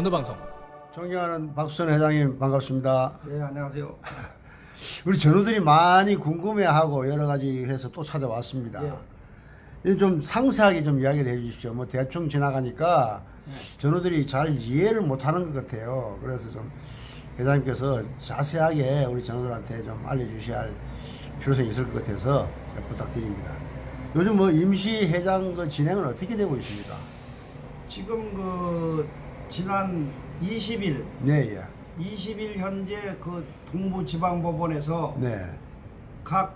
전우방송 존경하는 박수선 회장님 반갑습니다. 네 안녕하세요. 우리 전우들이 많이 궁금해하고 여러 가지 해서 또 찾아왔습니다. 예. 이좀 상세하게 좀 이야기를 해주십시오. 뭐 대충 지나가니까 전우들이 잘 이해를 못하는 것 같아요. 그래서 좀 회장님께서 자세하게 우리 전우들한테 좀 알려주셔야 할 필요성이 있을 것 같아서 제가 부탁드립니다. 요즘 뭐 임시 회장 그 진행은 어떻게 되고 있습니까? 지금 그 지난 20일 네, 예. 20일 현재 그 동부지방법원에서 네. 각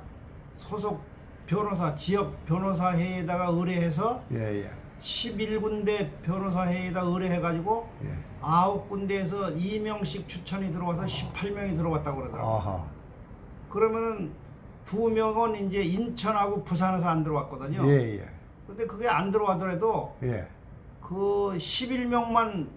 소속 변호사 지역 변호사 회에다가 의뢰해서 예, 예. 11군데 변호사 회에다 의뢰해가지고 예. 아홉 군데에서 2명씩 추천이 들어와서 18명이 들어왔다고 그러더라고요. 아하. 그러면은 두 명은 이제 인천하고 부산에서 안 들어왔거든요. 예, 예. 근데 그게 안 들어가더라도 예. 그 11명만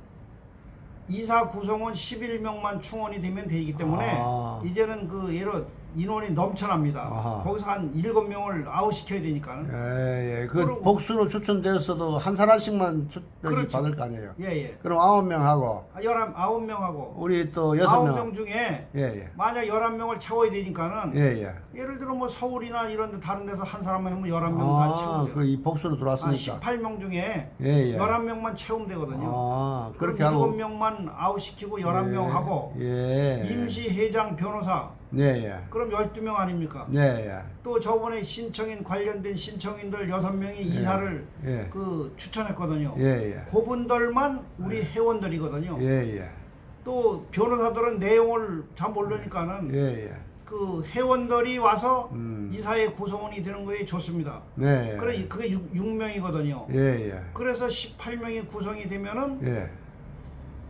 이사 구성원 11명만 충원이 되면 되기 때문에 아. 이제는 그 예로 인원이 넘쳐납니다. 아하. 거기서 한 7명을 아웃 시켜야 되니까. 예, 예. 그 그리고- 복수로 추천되었어도 한 사람씩만 주, 여기 그렇죠. 받을 거 아니에요. 예, 예. 그럼 아홉 명 하고 아, 11, 9명하고 우리 또 여섯 명. 9명 중에 예, 예. 만약 11명을 채워야 되니까는 예, 예. 예 를 들어 뭐 서울이나 이런 데 다른 데서 한 사람만 하면 11명 다 아, 채우면 돼요. 그이 복수로 한 들어왔으니까. 18명 중에 예, 예. 11명만 채우면 되거든요. 아, 그렇게 하고 7명만 아웃 시키고 11명 예, 하고 예. 임시 회장 변호사 네, 예. 그럼 12명 아닙니까? 네, 예. 또 저번에 신청인 관련된 신청인들 6명이 이사를 예. 그 추천했거든요. 예, 예. 그분들만 우리 회원들이거든요. 예, 예. 또 변호사들은 내용을 잘 모르니까는 예, 예. 그 회원들이 와서 음. 이사의 구성원이 되는 거에 좋습니다. 네. 예. 그래 그게 6, 명이거든요 예, 예. 그래서 18명이 구성이 되면은 예.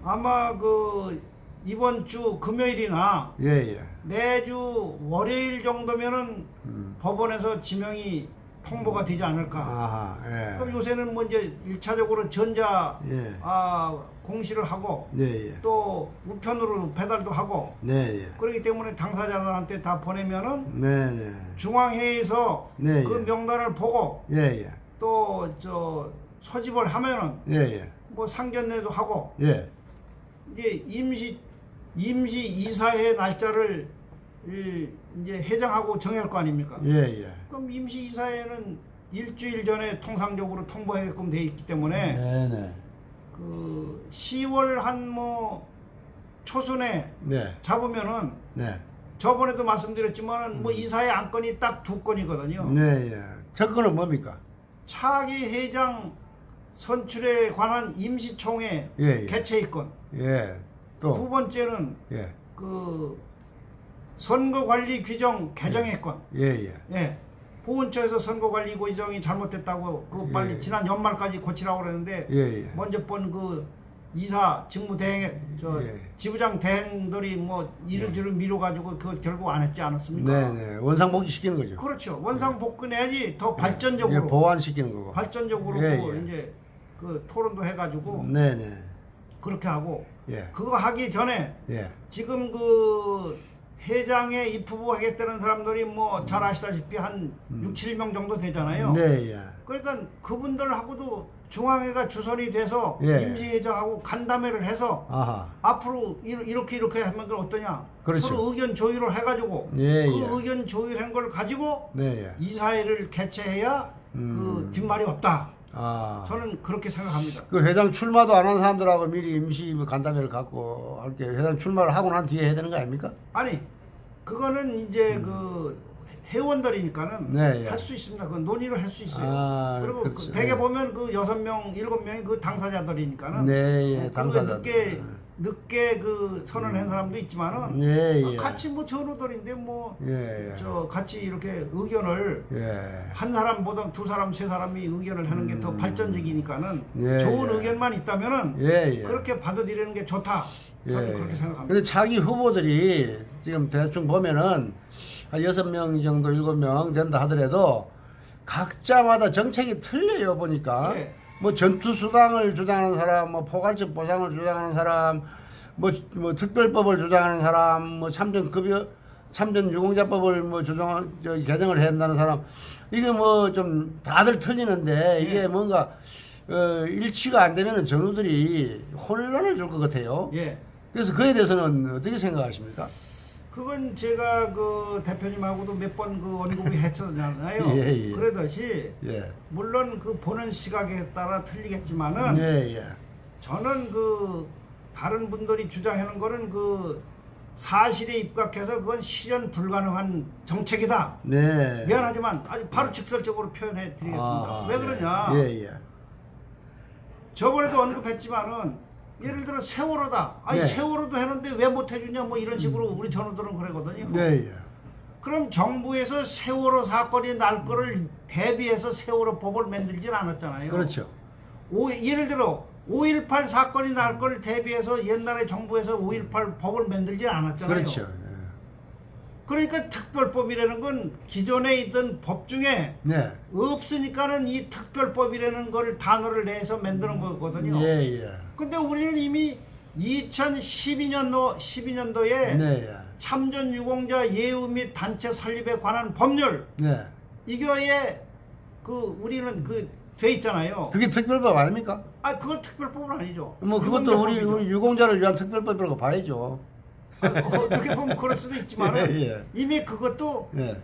아마 그 이번 주 금요일이나 예, 예. 내주 월요일 정도면은 음. 법원에서 지명이 통보가 되지 않을까. 아하. 예. 그럼 요새는 뭐 이제 일차적으로 전자 예. 아, 공시를 하고 네, 예. 또 우편으로 배달도 하고 네, 예. 그렇기 때문에 당사자들한테 다 보내면은 네, 네. 중앙회의에서 네, 그 예. 명단을 보고 예, 예. 또 저 소집을 하면은 예, 예. 뭐 상견례도 하고 예. 이제 임시 임시 이사회 날짜를 이- 이제 해정하고 정할 거 아닙니까? 예, 예. 그럼 임시 이사회는 일주일 전에 통상적으로 통보하게끔 돼 있기 때문에 네, 네. 그 10월 한 뭐 초순에 네. 잡으면은 네. 저번에도 말씀드렸지만은 뭐 이사회 안건이 딱 두 건이거든요. 음. 네, 예. 첫 건은 뭡니까? 차기 회장 선출에 관한 임시총회 예, 예. 개최의건. 예. 두또 번째는 예. 그 선거관리 규정 개정의 건. 예, 예. 예. 보훈처에서 선거관리 규정이 잘못됐다고 그 빨리 예. 지난 연말까지 고치라고 그랬는데 예, 예. 먼저 본그 이사 직무 대행 저 예. 지부장 대행들이 뭐 이르주를 미뤄가지고 그 결국 안 했지 않았습니까? 네, 네. 원상복귀 시키는 거죠. 그렇죠. 원상 복근해야지 더 예, 발전적으로 보완시키는 거고. 발전적으로 예, 그 예. 이제 그 토론도 해가지고 네, 네. 그렇게 하고 예. 그거 하기 전에 예. 지금 그 회장에 입후보 하겠다는 사람들이 뭐 잘 아시다시피 한 6, 7명 정도 되잖아요. 음. 네, 예. 그러니까 그분들하고도 중앙회가 주선이 돼서 예. 임시회장하고 간담회를 해서 아하. 앞으로 이- 이렇게 이렇게 하면 그 어떠냐 그렇죠. 서로 의견 조율을 해가지고 예, 그 예. 의견 조율한 걸 가지고 네, 예. 이사회를 개최해야 음. 그 뒷말이 없다. 아. 저는 그렇게 생각합니다. 그 회장 출마도 안 한 사람들하고 미리 임시 간담회를 갖고 할게 회장 출마를 하고 난 뒤에 해야 되는 거 아닙니까? 아니 그거는 이제 그 회원들이니까는 음. 네, 예. 할 수 있습니다. 그 논의를 할 수 있어요. 아, 그리고 그렇죠. 그 대개 예. 보면 그 여섯 명, 일곱 명이 그 당사자들이니까는 네, 예. 그거 당사자. 늦게 늦게 그 선언한 사람도 있지만은 예, 예. 같이 뭐 전우들인데 뭐저 예, 예. 같이 이렇게 의견을 예. 한 사람보다 두 사람, 세 사람이 의견을 하는 게 더 발전적이니까는 음. 예, 좋은 예. 의견만 있다면은 예, 예. 그렇게 받아들이는 게 좋다. 저는 그렇게 생각합니다. 근데 자기 후보들이 지금 대충 보면은 한 여섯 명 정도, 일곱 명 된다 하더라도 각자마다 정책이 틀려요 보니까. 네. 뭐 전투 수당을 주장하는 사람, 뭐 포괄적 보상을 주장하는 사람, 뭐, 뭐 특별법을 주장하는 사람, 뭐 참전 급여, 참전 유공자법을 뭐 조정, 저 개정을 해야 한다는 사람, 이게 뭐 좀 다들 틀리는데 이게 네. 뭔가 어, 일치가 안 되면 전우들이 혼란을 줄 것 같아요. 예. 그래서 그에 대해서는 어떻게 생각하십니까? 그건 제가 그 대표님하고도 몇 번 그 언급이 했었잖아요. 예, 예. 그러듯이 예. 물론 그 보는 시각에 따라 틀리겠지만은 예, 예. 저는 그 다른 분들이 주장하는 거는 그 사실에 입각해서 그건 실현 불가능한 정책이다. 네. 미안하지만 아주 바로 직설적으로 표현해 드리겠습니다. 아, 왜 그러냐? 예, 예. 저번에도 언급했지만은 예를 들어 세월호다. 아니 네. 세월호도 했는데 왜 못 해주냐 뭐 이런 식으로 우리 전우들은 그러거든요. 네, 예. 그럼 정부에서 세월호 사건이 날 거를 대비해서 세월호 법을 만들진 않았잖아요. 그렇죠. 오, 예를 들어 5.18 사건이 날 거를 대비해서 옛날에 정부에서 5.18 법을 만들지 않았잖아요. 그렇죠. 예. 그러니까 특별법이라는 건 기존에 있던 법 중에 네. 없으니까는 이 특별법이라는 걸 단어를 내서 만드는 거거든요. 예, 예. 근데 우리는 이미 2012년도 12년도에 네, 예. 참전 유공자 예우 및 단체 설립에 관한 법률 네. 이거에 그 우리는 그 돼 있잖아요. 그게 특별법 아닙니까? 아 그건 특별법은 아니죠. 뭐 그것도 유공자법이죠. 우리 유공자를 위한 특별법이라고 봐야죠. 아, 어떻게 보면 그럴 수도 있지만 예, 예. 이미 그것도 예.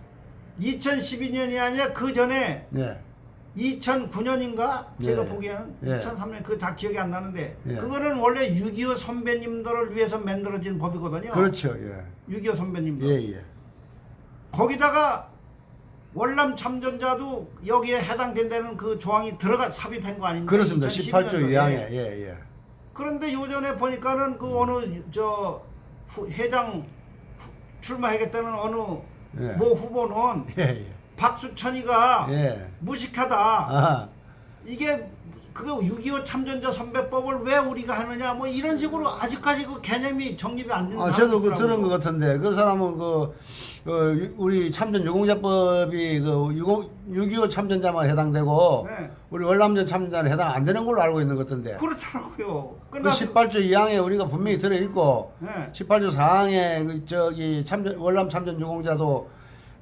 2012년이 아니라 그 전에 네. 2009년인가 제가 예. 보기에는 예. 2003년 그 다 기억이 안 나는데 예. 그거는 원래 6.25 선배님들을 위해서 만들어진 법이거든요. 그렇죠. 예. 6.25 선배님들. 예, 예. 거기다가 월남 참전자도 여기에 해당된다는 그 조항이 들어가 삽입한 거 아닙니까? 그렇습니다. 2012 18조 년도에. 2항에. 예, 예. 그런데 요전에 보니까는 그 어느 저 후- 회장 후- 출마하겠다는 어느 예. 모 후보는 예, 예. 박수천이가 예. 무식하다. 아, 이게 그거 6.25 참전자 선배법을 왜 우리가 하느냐 뭐 이런 식으로 아직까지 그 개념이 정립이 안 된다. 아, 저도 그 들은 것 같은데 그 사람은 그, 그 유- 우리 참전 유공자법이 그 유공 6.25 참전자만 해당되고 네. 우리 월남전 참전자는 해당 안 되는 걸로 알고 있는 것 같은데 그렇더라고요. 그 끝나고 18조 2항에 우리가 분명히 들어 있고 네. 18조 4항에 그 저기 참전 월남 참전 유공자도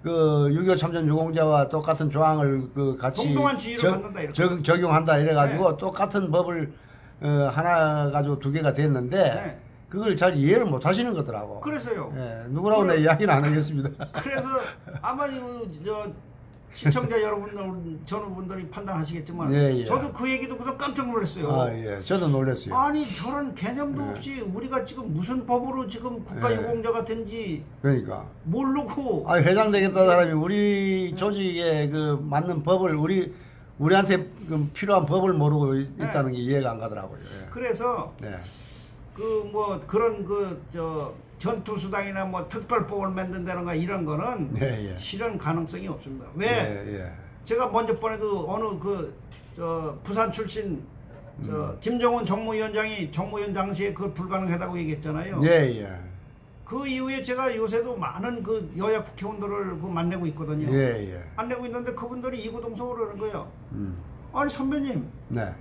그6.25 참전 유공자와 똑같은 조항을 그 같이 동등한 지위를 받는다, 이렇게. 적, 적용한다 이래가지고 네. 똑같은 법을 어, 하나 가지고 두 개가 됐는데 네. 그걸 잘 이해를 못 하시는 거더라고. 그래서요. 예, 누구라고 내 이야기는 안 하겠습니다. 그래서 아마 이저 시청자 여러분들 전우분들이 판단하시겠지만 예, 예. 저도 그 얘기 듣고서 깜짝 놀랐어요. 아, 예. 저도 놀랐어요. 아니 저런 개념도 예. 없이 우리가 지금 무슨 법으로 지금 국가 예. 유공자가 된지 그러니까. 모르고 아, 회장 되겠다 사람이 우리 조직에 그 맞는 법을 우리 우리한테 그 필요한 법을 모르고 있- 네. 있다는 게 이해가 안 가더라고요. 예. 그래서 네. 그 뭐 그런 그 저 전투 수당이나 뭐 특별법을 만든다는가 이런 거는 네, 예. 실현 가능성이 없습니다. 왜? 예, 예. 제가 먼저 번에도 어느 그저 부산 출신 저 음. 김정은 정무위원장이 정무위원 당시에 그 불가능하다고 얘기했잖아요. 예, 예. 그 이후에 제가 요새도 많은 그 여야 국회의원들을 그 만나고 있거든요. 예, 예. 만나고 있는데 그분들이 이구동성으로 그러는 거예요. 음. 아니 선배님, 네.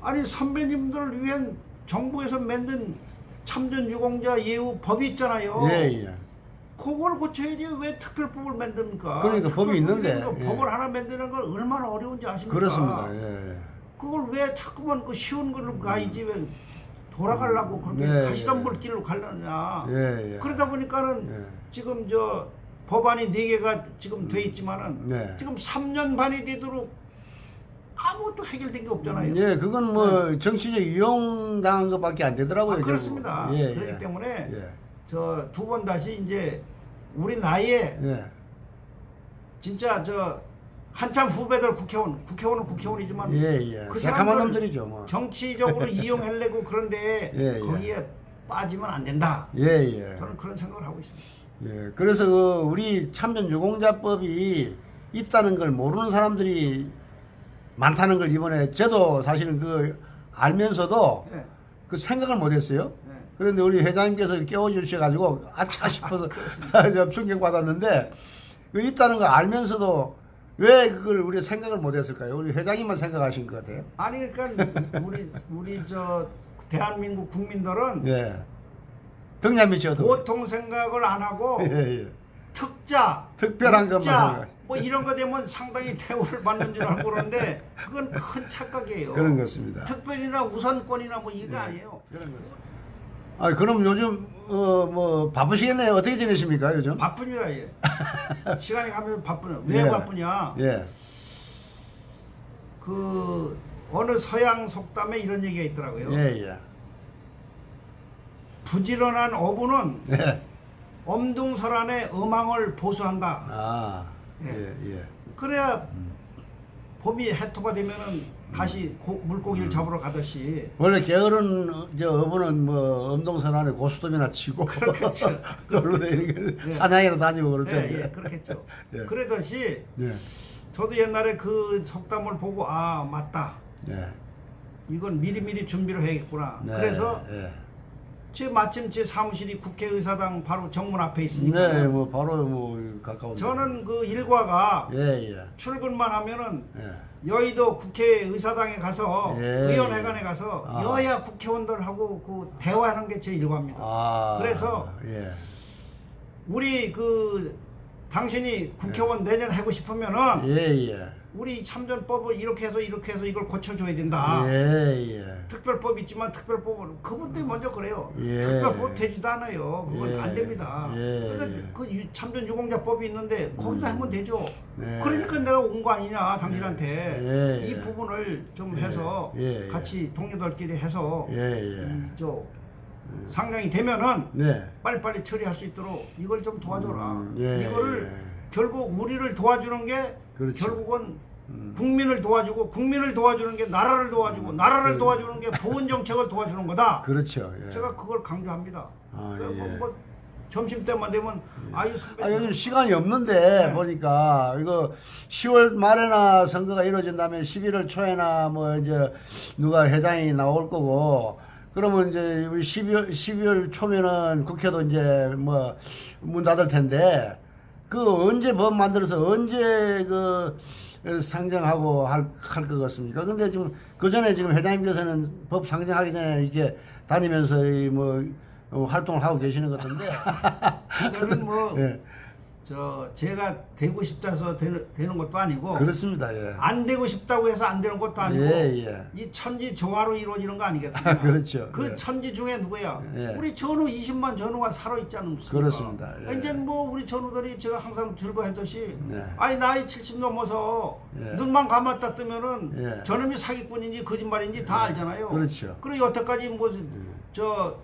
아니 선배님들을 위한 정부에서 만든 참전 유공자 예우 법이 있잖아요. 예, 예. 그걸 고쳐야지 왜 특별법을 만듭니까? 그러니까 법이 있는데, 예. 법을 하나 만드는 건 얼마나 어려운지 아십니까? 그렇습니다. 예, 예. 그걸 왜 자꾸만 그 쉬운 걸로 가야지 왜 돌아가려고 그렇게 네, 가시덤불 길로 가려냐? 예, 예. 그러다 보니까는 예. 지금 저 법안이 네 개가 지금 돼 있지만은 네. 지금 3년 반이 되도록 아무것도 해결된 게 없잖아요. 예, 그건 뭐 정치적 이용당한 것밖에 안 되더라고요. 아, 결국. 그렇습니다. 예, 그렇기 예. 때문에 예. 저 두 번 다시 이제 우리 나이에 예. 진짜 저 한참 후배들 국회의원, 국회의원은 국회의원이지만 예, 예. 그 새카만 사람들 놈들이죠, 뭐. 정치적으로 이용하려고 그런데 예, 예. 거기에 빠지면 안 된다. 예, 예. 저는 그런 생각을 하고 있습니다. 예, 그래서 그 우리 참전 유공자법이 있다는 걸 모르는 사람들이 많다는 걸 이번에 저도 사실은 그 알면서도 네. 그 생각을 못 했어요. 네. 그런데 우리 회장님께서 깨워주셔가지고 아차 싶어서 좀 충격받았는데 그 있다는 걸 알면서도 왜 그걸 우리 생각을 못 했을까요? 우리 회장님만 생각하신 것 같아요. 아니 그러니까 우리 우리 저 대한민국 국민들은 예. 등잔 밑이어도. 보통 생각을 안 하고 예, 예. 특자, 특별한 것만. 뭐 이런 거 되면 상당히 대우를 받는 줄 알고 그러는데 그건 큰 착각이에요. 그런 것입니다. 특별이나 우선권이나 뭐 이거 네. 아니에요. 그런 거죠. 아 그럼 요즘 어 뭐 바쁘시겠네요. 어떻게 지내십니까 요즘? 바쁩니다. 예. 시간이 가면 바쁘냐. 왜 예. 바쁘냐? 예. 그 어느 서양 속담에 이런 얘기가 있더라고요. 예 예. 부지런한 어부는 예. 엄둥설안의 어망을 보수한다. 아. 예. 예 예. 그래야 봄이 해토가 되면은 다시 고- 물고기를 잡으러 가듯이 원래 게으른 저 어부는 뭐 엄동선 안에 고수톱이나 치고 그렇겠죠. 그걸로 이렇게 예. 사냥이나 다니고 그럴 예, 텐데. 예, 그렇겠죠. 예. 그러듯이 예. 저도 옛날에 그 속담을 보고 아 맞다. 예. 이건 미리미리 준비를 해야겠구나. 네, 그래서 예. 제 마침 제 사무실이 국회의사당 바로 정문 앞에 있으니까 네, 뭐 바로 뭐 가까운. 저는 그 일과가 예, 예. 출근만 하면은 예. 여의도 국회의사당에 가서 예, 의원회관에 가서 아. 여야 국회의원들하고 그 대화하는 게 제 일과입니다. 아. 그래서 예. 우리 그 당신이 국회의원 내년 하고 싶으면은 예, 예. 우리 참전법을 이렇게 해서 이렇게 해서 이걸 고쳐줘야 된다. 예, 예. 특별법 있지만 특별법은 그분들이 먼저 그래요. 예. 특별법 되지도 않아요. 그건 예. 안 됩니다. 예. 그러니까 그 유- 참전 유공자법이 있는데 거기다 하면 되죠. 네. 그러니까 내가 온 거 아니냐 당신한테 예. 이 부분을 좀 예. 해서 예. 같이 동료들끼리 해서 예, 예. 음, 저 상량이 되면은 네. 빨리빨리 처리할 수 있도록 이걸 좀 도와줘라. 음, 예, 이거를 예. 결국 우리를 도와주는 게 그렇죠. 결국은 음. 국민을 도와주고 국민을 도와주는 게 나라를 도와주고 나라를 도와주는 게 보건 정책을 도와주는 거다. 그렇죠. 예. 제가 그걸 강조합니다. 아, 예. 뭐 점심 때만 되면 아유 선배 아, 요즘 시간이 없는데 네. 보니까 이거 10월 말에나 선거가 이루어진다면 11월 초에나 뭐 이제 누가 회장이 나올 거고 그러면 이제 우리 12월 12월 초면은 국회도 이제 뭐 문 닫을 텐데 그 언제 법 만들어서 언제 그 상정하고 할 할 것 같습니까? 근데 지금 그 전에 지금 회장님께서는 법 상정하기 전에 이렇게 다니면서 이뭐 어, 활동을 하고 계시는 것 같은데. 이거는 뭐 저 예. 제가 되고 싶다서 되는, 되는 것도 아니고 그렇습니다. 예. 안 되고 싶다고 해서 안 되는 것도 아니고 예, 예. 이 천지 조화로 이루어지는 거 아니겠습니까? 아, 그렇죠. 그 예. 천지 중에 누구야? 예. 우리 전우 20만 전우가 살아 있지 않습니까? 그렇습니다. 예. 이제 뭐 우리 전우들이 제가 항상 즐거워했듯이 네. 아니 나이 70 넘어서 예. 눈만 감았다 뜨면은 예. 저놈이 사기꾼인지 거짓말인지 다 알잖아요. 그렇죠. 그리고 여태까지 뭐저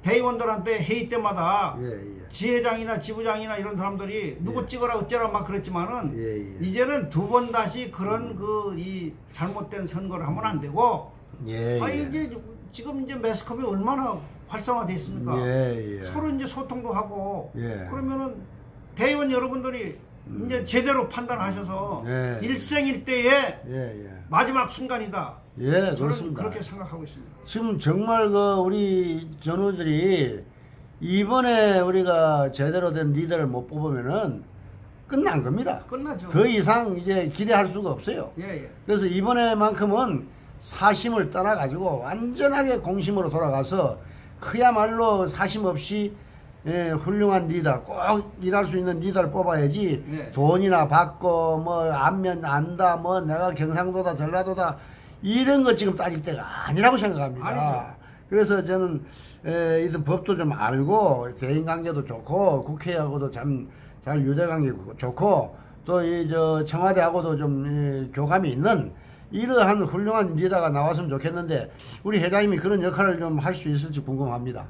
대의원들한테 회의 때마다 예, 예. 지회장이나 지부장이나 이런 사람들이 누구 찍어라 어쩌라 막 그랬지만은 예, 예. 이제는 두 번 다시 그런 그 이 잘못된 선거를 하면 안 되고 예, 아 예. 이제 지금 이제 매스컴이 얼마나 활성화돼 있습니까? 예, 예. 서로 이제 소통도 하고 예. 그러면은 대의원 여러분들이 이제 제대로 판단하셔서 예. 일생일대의 예, 예. 마지막 순간이다. 예, 저는 그렇습니다. 그렇게 생각하고 있습니다. 지금 정말 그 우리 전우들이 이번에 우리가 제대로 된 리더를 못 뽑으면은 끝난 겁니다. 끝나죠. 그 이상 이제 기대할 수가 없어요. 예, 예. 그래서 이번에만큼은 사심을 떠나가지고 완전하게 공심으로 돌아가서 그야말로 사심 없이 예, 훌륭한 리더 꼭 일할 수 있는 리더를 뽑아야지 네. 돈이나 받고 뭐 안면 안다 뭐 내가 경상도다 전라도다 이런 거 지금 따질 때가 아니라고 생각합니다. 아니죠. 그래서 저는 에, 이런 법도 좀 알고 대인 관계도 좋고 국회하고도 참 잘 유대 관계 좋고 또 이 저 청와대하고도 좀 이, 교감이 있는 이러한 훌륭한 리더가 나왔으면 좋겠는데 우리 회장님이 그런 역할을 좀 할 수 있을지 궁금합니다.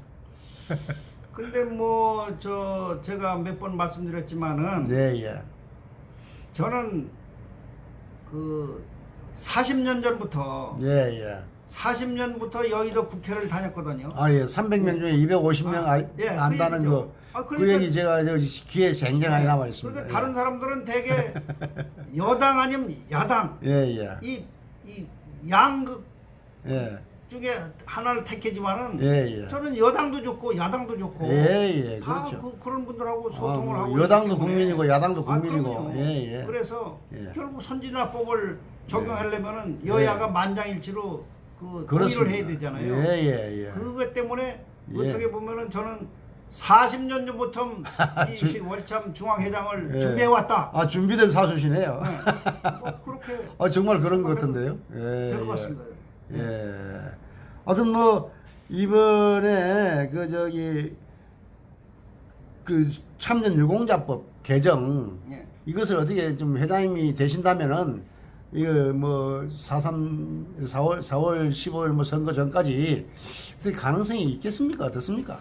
근데 뭐 저 제가 몇 번 말씀드렸지만은 네, 예. 저는 그 40년 전부터 예, 예. 40년부터 여의도 국회를 다녔거든요. 아, 예. 300명 중에 250명 아, 아, 예, 그 안다는 얘기죠. 거. 아, 그 그러니까- 얘기 제가 저 귀에 쟁쟁하게 남아 있습니다. 그러니까 다른 사람들은 대개 여당 아니면 야당 예, 예. 이 이 양극 예. 중에 하나를 택했지만은 예, 예. 저는 여당도 좋고 야당도 좋고 예, 예. 다 그렇죠. 그, 그런 분들하고 아, 소통을 뭐 하고 여당도 있기 때문에. 국민이고 야당도 아, 국민이고. 그럼요. 예, 예. 그래서 예. 결국 선진화법을 적용하려면은 여야가 만장일치로 그 동의를. 해야 되잖아요. 예, 예, 예. 그것 때문에 예. 어떻게 보면은 저는 40년 전부터 이 월참 중앙회장을 예. 준비해 왔다. 아 준비된 사수시네요. 뭐 그렇게 아 정말 그런 것 같은데요. 예, 될것 예. 같습니다. 예. 하여튼 뭐 이번에 그 저기 그 참전 유공자법 개정 예. 이것을 어떻게 좀 회장님이 되신다면은 이거 뭐 4.3 4월 4월 15일 뭐 선거 전까지 어떻게 가능성이 있겠습니까? 어떻습니까?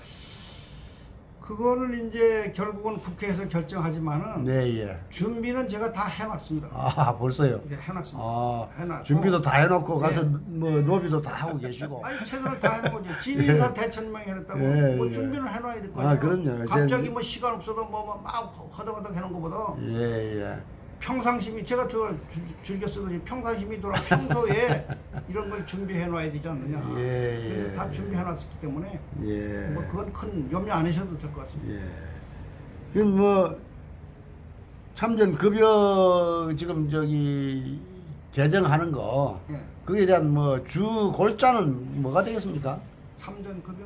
그거는 이제 결국은 국회에서 결정하지만은 네, 예. 준비는 제가 다 해놨습니다. 아, 벌써요. 이제 해놨습니다. 아, 해놨고. 준비도 다 해놓고 가서 예. 뭐 로비도 다 하고 계시고. 아니 최선을 다하는 거죠. 진인사 대천명 해놨다고 예, 뭐 예. 준비는 해놔야 될 거예요. 아, 그럼요. 갑자기 뭐 시간 없어도 뭐 막 허덕허덕 해놓은 것보다 예, 예. 평상심이 제가 저 주- 즐겨 쓰더니 평상심이 돌아 평소에 이런 걸 준비해 놔야 되지 않느냐. 예, 그래서 예. 다 준비해놨기 때문에 예. 뭐 그건 큰 염려 안 하셔도 될 것 같습니다. 예. 그럼 뭐 참전 급여 지금 저기 개정하는 거 예. 그에 대한 뭐 주 골자는 뭐가 되겠습니까? 참전 급여?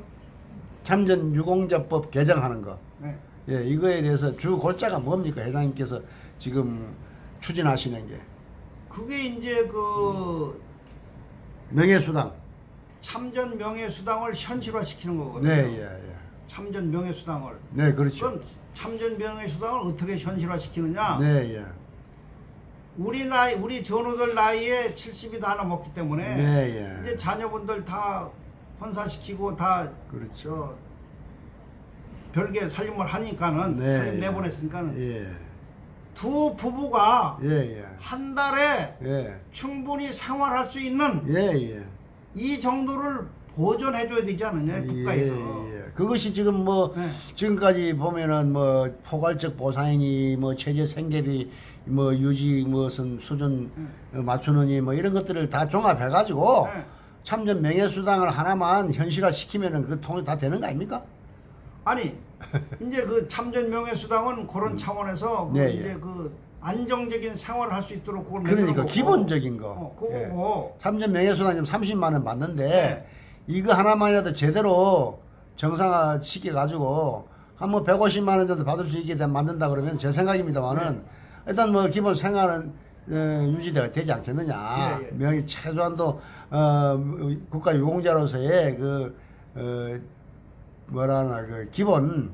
참전 유공자법 개정하는 거. 네. 예, 이거에 대해서 주 골자가 뭡니까? 회장님께서 지금 추진하시는 게 그게 이제 그 명예수당. 참전 명예수당을 현실화시키는 거거든요. 네, 예, 예. 참전 명예수당을. 네, 그렇죠. 그럼 참전 명예수당을 어떻게 현실화시키느냐? 네, 예. 우리 나이, 우리 전우들 나이에 70이 다 넘었기 때문에 네, 이제 예. 자녀분들 다 혼사시키고 다 그렇죠. 저 별개 살림을 하니까는 네, 살림 예. 내보냈으니까는 예. 두 부부가 예, 예. 한 달에 예. 충분히 생활할 수 있는 예, 예. 이 정도를 보존해 줘야 되지 않느냐 국가에서 예, 예. 그것이 지금 뭐 네. 지금까지 보면은 뭐 포괄적 보상이니 뭐 체제 생계비 뭐 유지 무슨 수준 어, 맞추느니 뭐 이런 것들을 다 종합해 가지고 네. 참전 명예수당을 하나만 현실화 시키면은 그 통이 다 되는 거 아닙니까? 아니 이제 그 참전 명예 수당은 그런 차원에서 그 네, 이제 예. 그 안정적인 생활을 할 수 있도록 그걸 그러니까 기본적인 거. 어, 그거고 참전 명예수당 지금 30만 원 받는데 네. 이거 하나만이라도 제대로 정상화 시켜 가지고 한 뭐 150만 원 정도 받을 수 있게 되- 만든다 그러면 제 생각입니다만은 네. 일단 뭐 기본 생활은 어, 유지되가 되지 않겠느냐. 예, 예. 명예 최소한도 어, 국가 유공자로서의 그 어, 뭐라나 그 기본은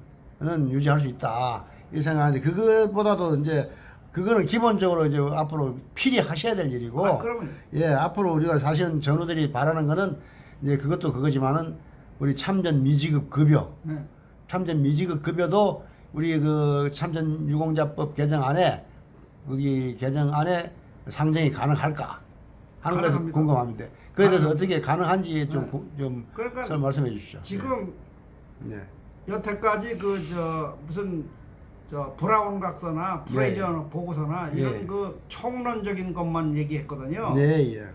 유지할 수 있다 이 생각하는데 그것보다도 이제 그거는 기본적으로 이제 앞으로 필요하셔야 될 일이고 아, 그러면 예 앞으로 우리가 사실은 전우들이 바라는 거는 이제 그것도 그거지만은 우리 참전 미지급 급여 네. 참전 미지급 급여도 우리 그 참전 유공자법 개정 안에 거기 개정 안에 상정이 가능할까 하는 것을. 궁금합니다. 그에 대해서 가능합니다. 어떻게 가능한지 좀, 네. 구- 좀 그러니까 설 말씀해 주시죠. 지금 네. 여태까지 그 저 무슨 저 브라운 각서나 프레이저 보고서나 이런 예. 그 총론적인 것만 얘기했거든요. 네, 예.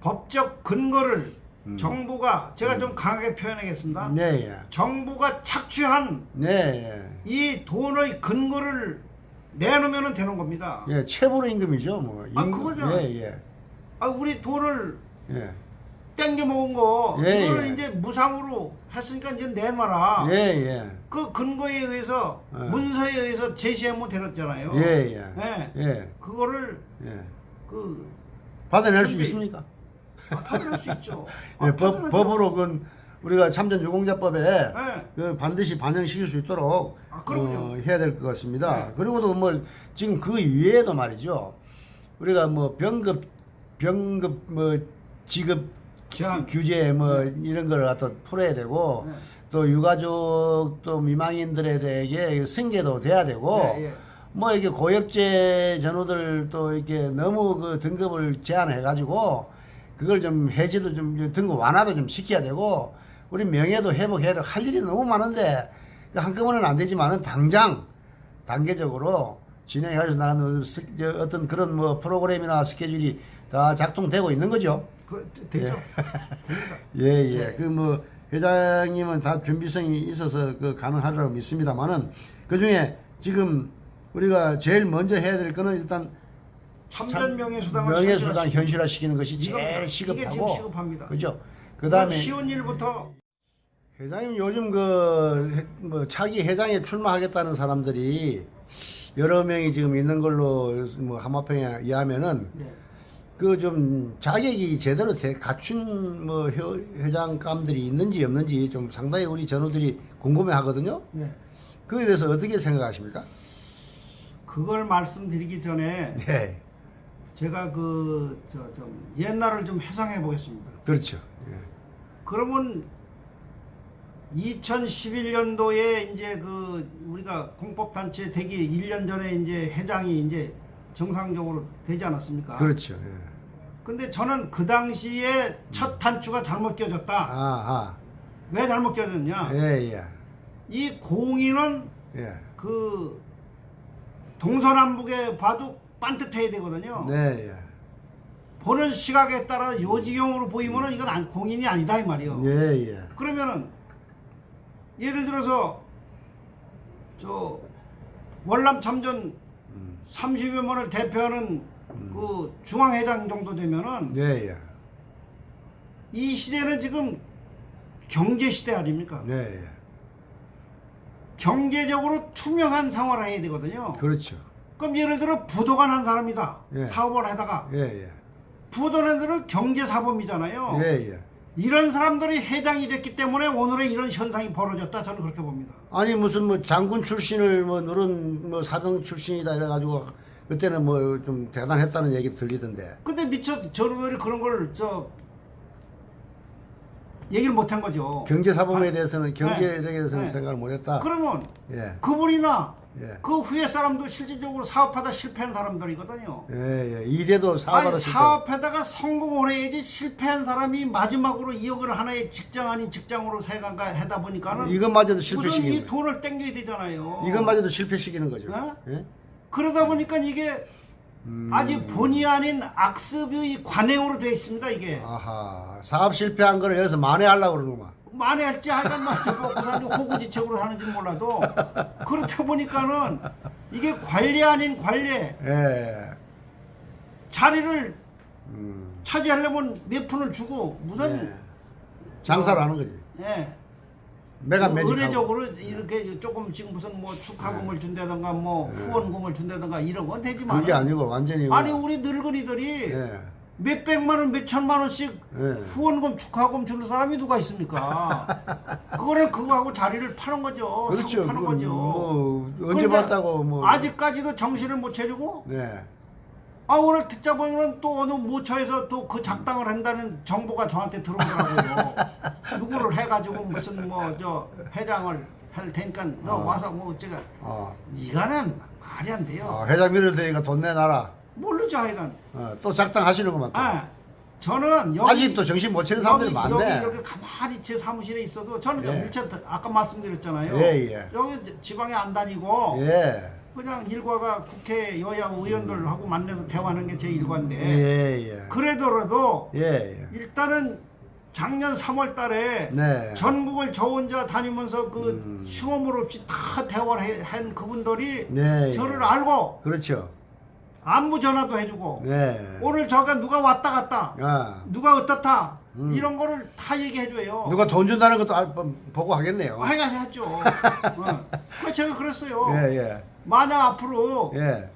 법적 근거를 음. 정부가 제가 좀 강하게 표현하겠습니다. 네, 예. 정부가 착취한 네, 이 돈의 근거를 내놓으면 되는 겁니다. 예. 예, 체불 임금이죠, 뭐. 아, 임금- 그거죠. 예, 예. 아, 우리 돈을 예. 땡겨 먹은 거 예, 이거를 예. 이제 무상으로 했으니까 이제 내놔라. 예, 예. 그 근거에 의해서 예. 문서에 의해서 제시하면 되었잖아요. 예, 예. 네. 예. 그거를 예. 그 받아낼 수 준비. 있습니까? 아, 받아낼 수 있죠. 아, 예, 법. 법으로 그 우리가 참전 유공자법에 네. 그 반드시 반영시킬 수 있도록 아, 그럼요. 어, 해야 될 것 같습니다. 네. 그리고도 뭐 지금 그 이외에도 말이죠. 우리가 뭐 병급 병급 뭐 지급. 규제 뭐 이런 걸 갖다 풀어야 되고 네. 또 유가족 또 미망인들에 대해 승계도 돼야 되고 네, 예. 뭐 이게 고엽제 전우들 또 이렇게 너무 그 등급을 제한해 가지고 그걸 좀 해지도 좀 등급 완화도 좀 시켜야 되고 우리 명예도 회복해야 되고 할 일이 너무 많은데 그 한꺼번에는 안 되지만은 당장 단계적으로 진행해 가지고 나가는 어떤 그런 뭐 프로그램이나 스케줄이 다 작동되고 있는 거죠. 그 됐죠. 예, 예. 네. 그뭐 회장님은 다 준비성이 있어서 그 가능하리라고 믿습니다만은 그 중에 지금 우리가 제일 먼저 해야 될 거는 일단 참전 명예수당을 명예수당 실시하시고. 현실화 시키는 것이 제일 시급하고 지금 시급합니다. 그죠? 그다음에 쉬운 일부터 회장님 요즘 그 뭐 차기 회장에 출마하겠다는 사람들이 여러 명이 지금 있는 걸로 뭐 하마평에 의하면은 네. 그 좀 자격이 제대로 돼 갖춘 뭐 회- 회장감들이 있는지 없는지 좀 상당히 우리 전우들이 궁금해 하거든요. 네. 그에 대해서 어떻게 생각하십니까? 그걸 말씀드리기 전에 네. 제가 그 저 좀 옛날을 좀 회상해 보겠습니다. 그렇죠. 예. 그러면 2011년도에 이제 그 우리가 공법단체 되기 1년 전에 이제 회장이 이제 정상적으로 되지 않았습니까? 그렇죠. 예. 근데 저는 그 당시에 첫 단추가 잘못 껴졌다. 아, 왜 잘못 아. 껴졌냐? 예, 예. 이 공인은 예. 그 동서남북에 봐도 반듯해야 되거든요. 네, 예. 보는 시각에 따라 요지경으로 보이면은 이건 안- 공인이 아니다 이 말이요. 예, 예. 그러면은 예를 들어서 저 월남 참전 음. 30여 만을 대표하는 그 중앙회장 정도 되면은 네, 예. 이 시대는 지금 경제 시대 아닙니까? 네, 예. 경제적으로 투명한 생활을 해야 되거든요. 그렇죠. 그럼 예를 들어 부도가 난 사람이다. 예. 사업을 하다가 예, 예. 부도 난 애들은 경제사범이잖아요. 예, 예. 이런 사람들이 회장이 됐기 때문에 오늘의 이런 현상이 벌어졌다. 저는 그렇게 봅니다. 아니 무슨 뭐 장군 출신을 뭐 누른 뭐 사병 출신이다 이래 가지고 그때는 뭐 좀 대단했다는 얘기 들리던데. 근데 미처 저들이 그런 걸 저 얘기를 못 한 거죠. 경제 사범에 아, 대해서는 경제에 네. 대해서는 네. 생각을 못 했다. 그러면 예. 그분이나 예. 그 후에 사람도 실질적으로 사업하다 실패한 사람들이거든요. 예, 예. 이대도 사업하다 아니, 실패. 사업하다가 성공을 해야지 실패한 사람이 마지막으로 이억을 하나의 직장 아닌 직장으로 세간가 하다 보니까는 이것마저도 실패시키는 이 거예요. 돈을 땡겨야 되잖아요. 이것마저도 실패시키는 거죠. 어? 예? 그러다 보니까 이게 음. 아주 본의 아닌 악습의 관행으로 되어 있습니다. 이게 아하. 사업 실패한 거를 여기서 만회하려고 그러는구만. 만회할지 하여간. 먹고 사는 호구지책으로 사는지 몰라도 그렇다 보니까는 이게 관리 아닌 관리 예. 자리를 음. 차지하려면 몇 푼을 주고 무슨 예. 장사를 하는 거지. 예. 매가 매직. 의례적으로 이렇게 조금씩 무슨 뭐 축하금을 준다든가 뭐 후원금을 준다든가 이런 건 되지만 그게 아니고 완전히 아니 우리 늙은이들이 예. 몇 백만 원, 몇 천만 원씩 예. 후원금, 축하금 주는 사람이 누가 있습니까? 그거는 그거하고 자리를 파는 거죠. 그렇죠. 파는 거죠. 뭐 언제 봤다고 뭐. 아직까지도 정신을 못 차리고 네. 아 오늘 듣자 보면 또 어느 모처에서 또 그 작당을 한다는 정보가 저한테 들어오더라고요. 누구를 해가지고 무슨 뭐 저 회장을 할 테니까 너 어. 와서 뭐 제가 아, 이거는 말이 안 돼요. 아, 회장 밀을 테니까 돈 내놔라. 모르죠 하여간. 어, 또 작당하시는구만. 또. 아, 저는 여기 아직도 정신 못 차리는 사람들이 여기, 많네. 여기 이렇게 가만히 제 사무실에 있어도 저는 예. 일체 아까 말씀드렸잖아요. 예, 예. 여기 지방에 안 다니고 예. 그냥 일과가 국회 여야 의원들하고 만나서 대화하는 게 제 일과인데 예, 예. 그래더라도 예, 예. 일단은 작년 3월 달에 네. 전국을 저 혼자 다니면서 그 음. 흉어물 없이 다 대화를 해- 한 그분들이 네. 저를 예. 알고 그렇죠. 안부 전화도 해주고 네. 오늘 저가 누가 왔다 갔다 아, 누가 어떻다 이런 거를 다 얘기해줘요. 음. 누가 돈 준다는 것도 알, 보고 하겠네요. 하야 하죠. 어. 그 제가 그랬어요. 예, 예. 만약 앞으로 예.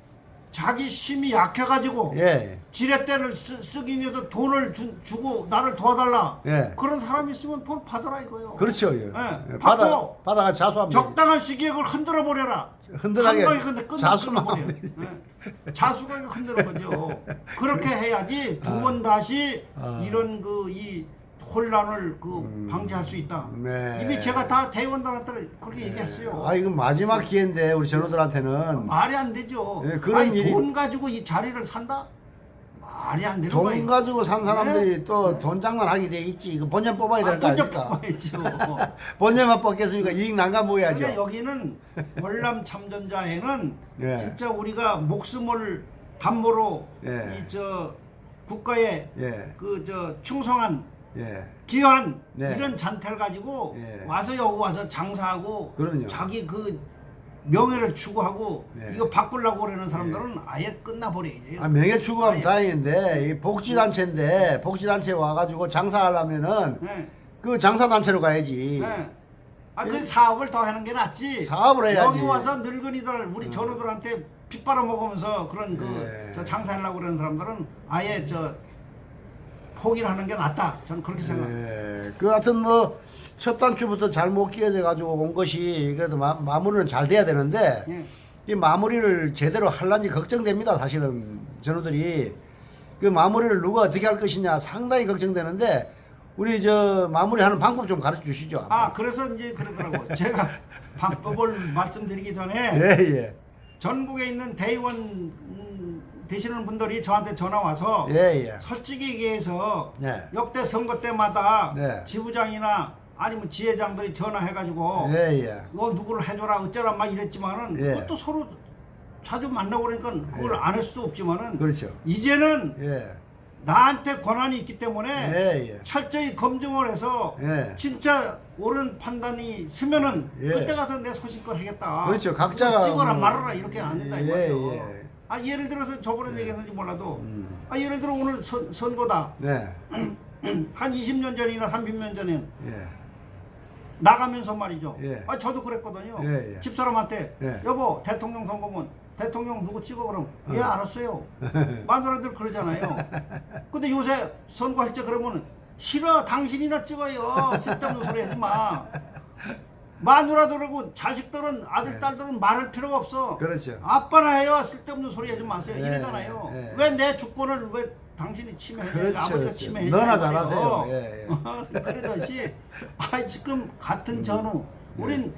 자기 힘이 약해가지고 예. 지렛대를 쓰, 쓰기 위해서 돈을 주, 주고 나를 도와달라. 예. 그런 사람이 있으면 돈 받아라 이거요. 그렇죠. 예. 예. 예. 받아, 받고 받아가 되지. 적당한 시기에 그걸 흔들어 버려라. 흔들하게 한 방에 근데 끝나 자수만. 하면 되지. 예. 자수가 흔들어 버죠. 그렇게 해야지 두 번 다시 아. 이런 그 이 혼란을 그 방지할 수 있다. 음. 네. 이미 제가 다 대의원들한테 그렇게 얘기했어요. 아, 이건 마지막 기회인데, 우리 전우들한테는. 말이 안 되죠. 예, 그런 아니, 일이- 돈 가지고 이 자리를 산다? 말이 안 되는 돈 거예요. 가지고 산 사람들이 네. 또돈 장난하게 돼 있지. 이거 본전 뽑아야 될 거 아? 뽑아야죠. 본전만 뽑겠습니까? 이익 난감 그러니까 모여야죠. 여기는 월남 참전자에는 예. 진짜 우리가 목숨을 담보로 예. 이 저 국가에 예. 그 저 충성한 예. 기한 네. 이런 잔태를 가지고 예. 와서 여기 와서 장사하고 그럼요. 자기 그 명예를 추구하고 네. 이거 바꾸려고 그러는 사람들은 아예 끝나버려야죠. 아, 명예 추구하면 아예. 다행인데, 이 복지단체인데, 복지단체 와가지고 장사하려면은, 네. 그 장사단체로 가야지. 예. 아, 그 사업을 더 하는 게 낫지. 사업을 해야지. 여기 와서 늙은이들 우리 전우들한테 빚 빨아 먹으면서 그런 그 예. 저 장사하려고 그러는 사람들은 아예 저 포기를 하는 게 낫다. 저는 그렇게 생각합니다. 예, 그 하여튼 뭐 첫 단추부터 잘 못 끼어져 가지고 온 것이 그래도 마, 마무리는 잘 돼야 되는데 예. 이 마무리를 제대로 할란지 걱정됩니다 사실은 전우들이 그 마무리를 누가 어떻게 할 것이냐 상당히 걱정되는데 우리 저 마무리하는 방법 좀 가르쳐 주시죠. 아 그래서 이제 그러더라고. 제가 방법을 말씀드리기 전에 예 예 전국에 있는 대의원 음, 되시는 분들이 저한테 전화 와서 예 예 솔직히 얘기해서 네. 역대 선거 때마다 네. 지부장이나 아니면 지회장들이 전화해가지고 예 예 너 누구를 해줘라 어쩌라 막 이랬지만은 예. 그것도 서로 자주 만나고 그러니까 그걸 안할 수도 없지만은 그렇죠. 이제는 예 나한테 권한이 있기 때문에 예 예 철저히 검증을 해서 예. 진짜 옳은 판단이 서면은 예. 그때 가서 내 소신껏 하겠다. 그렇죠. 각자가 찍어라 뭐- 말아라 이렇게 안 된다 예, 이거죠. 예. 아 예를 들어서 저번에 얘기했는지 몰라도 음. 아 예를 들어 오늘 선, 선거다 네 한 20년 전이나 30년 전에 예. 나가면서 말이죠. 예. 아 저도 그랬거든요. 예, 예. 집사람한테 예. 여보 대통령 선거면 대통령 누구 찍어 그럼 예 어. 알았어요. 마누라들 그러잖아요. 근데 요새 선거할 때 그러면 싫어 당신이나 찍어요. 쓸데없는 소리 하지 마. 마누라들하고 자식들은 아들 딸들은 말할 필요가 없어. 네. 그렇죠. 아빠나 해요. 쓸데없는 소리 하지 마세요. 예, 이러잖아요. 예. 왜내 주권을 왜 당신이 침해해? 그렇죠, 아버지가 그렇죠. 침해해? 너나 잘하세요. 예, 예. 그러듯이 아 지금 음. 같은 전후 네. 우린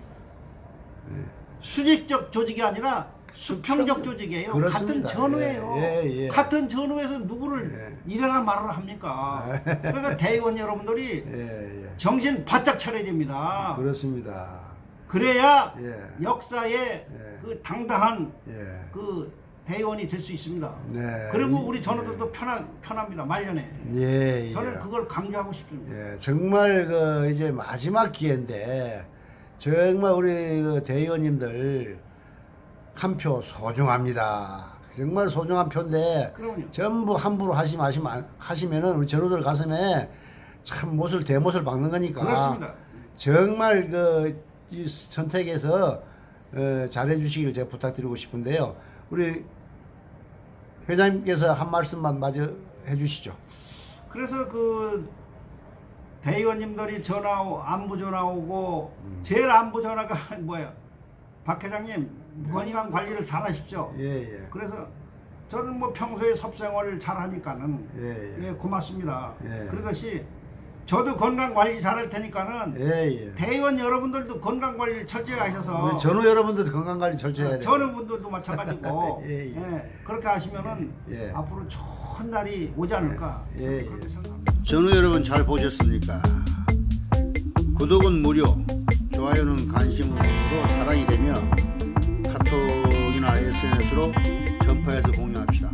수직적 조직이 아니라 수평적 조직이에요. 그렇습니다. 같은 전후예요. 예, 예, 예. 같은 전후에서 누구를 이래라 말을 합니까? 그러니까 대의원 여러분들이 예, 예. 정신 바짝 차려야 됩니다. 그렇습니다. 그래야 예. 역사에 예. 그 당당한 예. 그 대의원이 될 수 있습니다. 네. 그리고 이- 우리 전우들도 편하, 편합니다. 말년에. 예, 예. 저는 그걸 강조하고 싶습니다. 예, 정말 그 이제 마지막 기회인데 정말 우리 그 대의원님들 한 표 소중합니다. 정말 소중한 표인데 그럼요. 전부 함부로 하시 마시면 하시면은 우리 전우들 가슴에 참 못을 대못을 박는 거니까 그렇습니다. 정말 그 이 선택에서 어, 잘해 주시길 제가 부탁드리고 싶은데요. 우리 회장님께서 한 말씀만 마저 해 주시죠. 그래서 그 대의원님들이 전화 오, 안부 전화 오고 음. 제일 안부 전화가 뭐야? 박 회장님 건강 관리를 잘 하십시오. 예, 예. 그래서 저는 뭐 평소에 섭생을 잘 하니까는 예, 예. 예, 고맙습니다. 예. 그러듯이 저도 건강 관리 잘 할 테니까는 예, 예. 대의원 여러분들도 건강 관리를 철저히 하셔서 우리 전후 여러분들도 건강 관리 철저히 해야 돼요. 저는 분들도 마찬가지고 예, 예. 예, 그렇게 하시면은 예. 앞으로 좋은 날이 오지 않을까 예, 예. 그렇게 생각합니다. 전후 여러분 잘 보셨습니까? 구독은 무료, 좋아요는 관심으로 사랑이 되며 카톡이나 SNS로 전파해서 공유하세요.